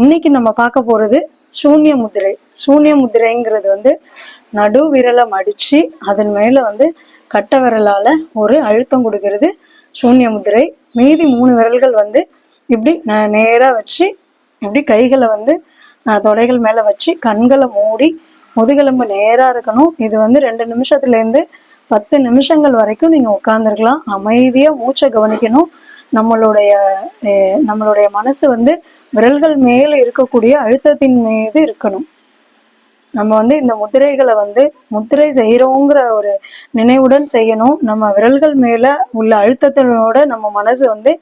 இன்னைக்கு நம்ம பார்க்க போறது சூன்ய முத்திரை சூன்ய முத்திரைங்கிறது வந்து நடு விரலை மடிச்சு அதன் மேல வந்து கட்ட விரலால ஒரு அழுத்தம் கொடுக்கிறது சூன்ய முதிரை. மீதி மூணு விரல்கள் வந்து இப்படி ந- நேரா வச்சு இப்படி கைகளை வந்து தொடைகள் மேல வச்சு கண்களை மூடி முதுகெலும்பு நேரா இருக்கணும். இது வந்து ரெண்டு நிமிஷத்துல இருந்து பத்து நிமிஷங்கள் வரைக்கும் நீங்க உட்காந்துருக்கலாம் அமைதியா மூச்சை கவனிக்கணும். நம்மளுடைய நம்மளுடைய மனசு வந்து விரல்கள் மேல இருக்கக்கூடிய அழுத்தத்தின் மீது இருக்கணும். நம்ம வந்து இந்த முத்திரைகளை வந்து முத்திரை செய்கிறோங்கிற ஒரு நினைவுடன் செய்யணும். நம்ம விரல்கள் மேலே உள்ள அழுத்தத்தினோட நம்ம மனசு வந்து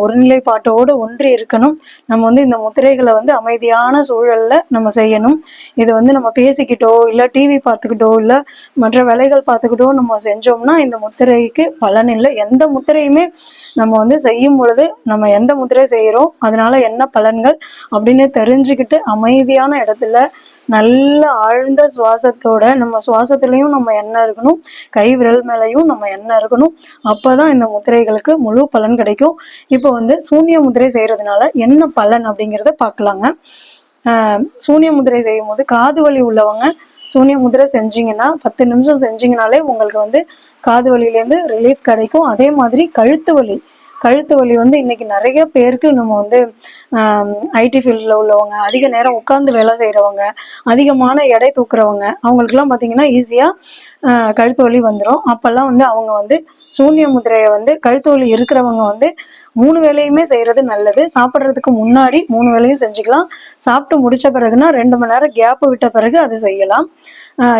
ஒருநிலைப்பாட்டோடு ஒன்றி இருக்கணும். நம்ம வந்து இந்த முத்திரைகளை வந்து அமைதியான சூழலில் நம்ம செய்யணும். இது வந்து நம்ம பேசிக்கிட்டோ இல்லை டிவி பார்த்துக்கிட்டோ இல்லை மற்ற வேலைகள் பார்த்துக்கிட்டோ நம்ம செஞ்சோம்னா இந்த முத்திரைக்கு பலன் இல்லை. எந்த முத்திரையுமே நம்ம வந்து செய்யும் பொழுது நம்ம எந்த முத்திரை செய்கிறோம் அதனால என்ன பலன்கள் அப்படின்னு தெரிஞ்சுக்கிட்டு அமைதியான இடத்துல நல்ல ஆழ்ந்த சுவாசத்தோட நம்ம சுவாசத்துலயும் நம்ம எண்ணெய் இருக்கணும்? கை விரல் மேலையும் நம்ம எண்ணெய் இருக்கணும்? அப்பதான் இந்த முத்திரைகளுக்கு முழு பலன் கிடைக்கும். இப்போ வந்து சூன்ய முத்திரை செய்யறதுனால என்ன பலன் அப்படிங்கிறத பார்க்கலாங்க. ஆஹ் சூன்ய முதிரை செய்யும் போது காது வலி உள்ளவங்க சூன்ய முதிரை செஞ்சீங்கன்னா பத்து நிமிஷம் செஞ்சீங்கனாலே உங்களுக்கு வந்து காது வலியிலேருந்து ரிலீஃப் கிடைக்கும். அதே மாதிரி கழுத்து வலி கழுத்து வலி வந்து இன்னைக்கு நிறைய பேருக்கு நம்ம வந்து ஐடி ஃபீல்டில் உள்ளவங்க அதிக நேரம் உட்காந்து வேலை செய்கிறவங்க அதிகமான எடை தூக்குறவங்க அவங்களுக்குலாம் பார்த்தீங்கன்னா ஈஸியாக கழுத்து வலி வந்துடும் அப்போல்லாம் வந்து அவங்க வந்து சூன்ய முதிரையை வந்து கழுத்து வலி இருக்கிறவங்க வந்து மூணு வேலையுமே செய்கிறது நல்லது. சாப்பிட்றதுக்கு முன்னாடி மூணு வேலையும் செஞ்சுக்கலாம். சாப்பிட்டு முடிச்ச பிறகுனா ரெண்டு மணி நேரம் கேப் விட்ட பிறகு அது செய்யலாம்.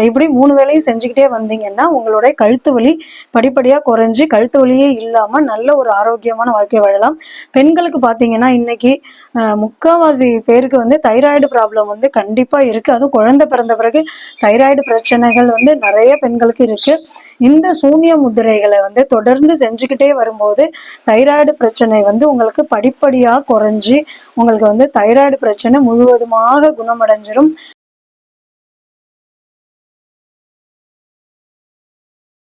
இப்படி மூணு வேலையும் செஞ்சுக்கிட்டே வந்தீங்கன்னா உங்களுடைய கழுத்து வலி படிப்படியாக குறைஞ்சி கழுத்து வலியே இல்லாமல் நல்ல ஒரு ஆரோக்கியமான வாழ்க்கை வாழலாம். பெண்களுக்கு பார்த்தீங்கன்னா இன்னைக்கு முக்கால்வாசி முக்காவாசி பேருக்கு வந்து தைராய்டு ப்ராப்ளம் வந்து கண்டிப்பாக இருக்குது அதுவும் குழந்தை பிறந்த பிறகு தைராய்டு பிரச்சனைகள் வந்து நிறைய பெண்களுக்கு இருக்கு. இந்த சூன்ய முதிரைகளை வந்து தொடர்ந்து செஞ்சுக்கிட்டே வரும்போது தைராய்டு பிரச்சனை வந்து உங்களுக்கு படிப்படியாக குறைஞ்சி உங்களுக்கு வந்து தைராய்டு பிரச்சனை முழுவதுமாக குணமடைஞ்சிரும்.